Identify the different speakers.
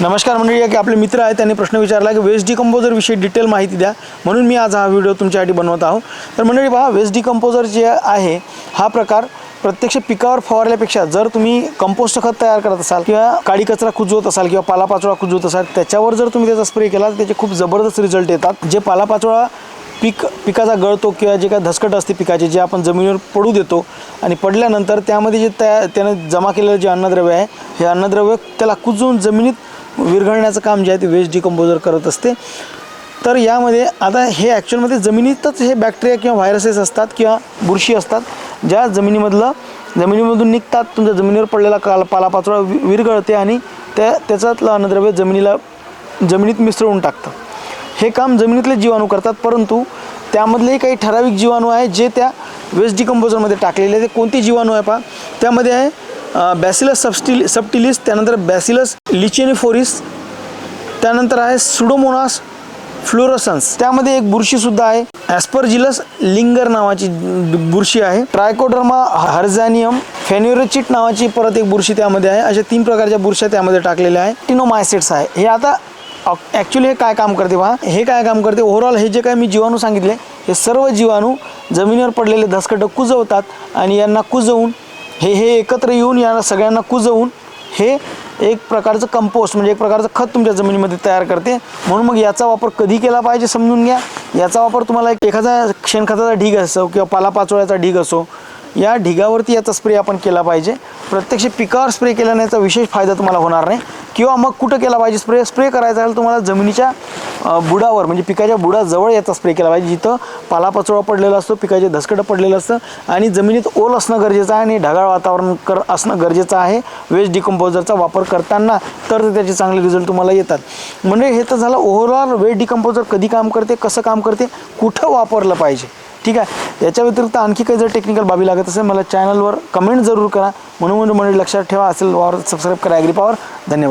Speaker 1: नमस्कार मंडळी की आपले मित्र आहेत त्यांनी प्रश्न विचारला की वेस्ट डिकम्पोजरविषयी डिटेल माहिती द्या. म्हणून मी आज हा व्हिडिओ तुमच्यासाठी बनवत आहो तर मंडळी पहा वेस्ट डिकम्पोजर जे आहे हा प्रकार प्रत्यक्ष पिकावर फवारल्यापेक्षा जर तुम्ही कंपोस्ट खत तयार करत असाल किंवा काडी कचरा कुजवत असाल किंवा पालापाचोळा कुजवत असाल त्याच्यावर जर तुम्ही त्याचा स्प्रे केला तर त्याचे खूप जबरदस्त रिझल्ट येतात. जे पालापाचोळा पीक पिकाचा गळतो किंवा जे काय धसकट असते पिकाचे जे आपण जमिनीवर पडू देतो आणि पडल्यानंतर त्यामध्ये जे तया त्यानं जमा केलेलं जे अन्नद्रव्य आहे हे अन्नद्रव्य त्याला कुजवून जमिनीत विरघळण्याचं काम जे आहे ते वेस्ट डिकम्पोजर करत असते. तर यामध्ये आता हे ॲक्च्युअलमध्ये जमिनीतच हे बॅक्टेरिया किंवा व्हायरसेस असतात किंवा बुरशी असतात ज्या जमिनीमधलं जमिनीमधून निघतात तुमच्या जमिनीवर पडलेला काल पालापाचोळा वि विरघळते आणि त्या त्याच्यातलं अन्नद्रव्य जमिनीला जमिनीत मिसळून टाकतं. हे काम जमिनीतले जीवाणू करतात परंतु त्यामधले काही ठराविक जीवाणू आहे जे त्या वेस्ट डिकम्पोजरमध्ये टाकलेले आहे. ते कोणते जीवाणू आहे पहा? त्यामध्ये आहे बॅसिलस सबस्टिल सबटिलिस त्यानंतर बॅसिलस लिचेनिफोरिस त्यानंतर आहे सुडोमोनास फ्लोरोसन्स त्यामध्ये एक बुरशीसुद्धा आहे. ॲस्परजिलस लिंगर नावाची बुरशी आहे. ट्रायकोडर्मा हर्झॅनियम फेन्युरोचिट नावाची परत एक बुरशी त्यामध्ये आहे. अशा तीन प्रकारच्या बुरश्या त्यामध्ये टाकलेल्या आहे. टिनोमायसेट्स आहे. हे आता ॲक्च्युली हे काय काम करते पहा? हे काय काम करते? ओव्हरऑल हे जे काय मी जीवाणू सांगितले हे सर्व जीवाणू जमिनीवर पडलेले धसकटं कुजवतात आणि यांना कुजवून हे हे एकत्र येऊन या सगळ्यांना कुजवून हे एक प्रकारचं कंपोस्ट म्हणजे एक प्रकारचं खत तुमच्या जमिनीमध्ये तयार करते. म्हणून मग याचा वापर कधी केला पाहिजे समजून घ्या. याचा वापर तुम्हाला एक एखादा शेणखताचा ढीग असो किंवा पालापाचोळ्याचा ढीग असो या ढिगावरती याचा स्प्रे आपण केला पाहिजे. प्रत्यक्ष पिकावर स्प्रे केल्याने याचा विशेष फायदा तुम्हाला होणार नाही. किंवा मग कुठं केला पाहिजे स्प्रे स्प्रे करायचा असेल तुम्हाला जमिनीच्या बुडावर म्हणजे पिकाच्या बुडाजवळ याचा स्प्रे केला पाहिजे. जिथं पालापाचोळा पडलेला असतो पिकाचे धसकटं पडलेलं असतं आणि जमिनीत ओल असणं गरजेचं आहे आणि ढगाळ वातावरण कर असणं गरजेचं आहे. वेस्ट डिकम्पोजरचा वापर करताना तर त्याचे चांगले रिझल्ट तुम्हाला येतात. म्हणजे हे तर झालं ओव्हरऑल वेस्ट डिकम्पोजर कधी काम करते कसं काम करते कुठं वापरलं पाहिजे. ठीक आहे? याच्या व्यतिरिक्त आणखी काही जर टेक्निकल बाबी लागत असेल मला चॅनलवर कमेंट जरूर करा. म्हणून म्हणजे लक्षात ठेवा असेल वावर सबस्क्राईब करा ॲग्री धन्यवाद.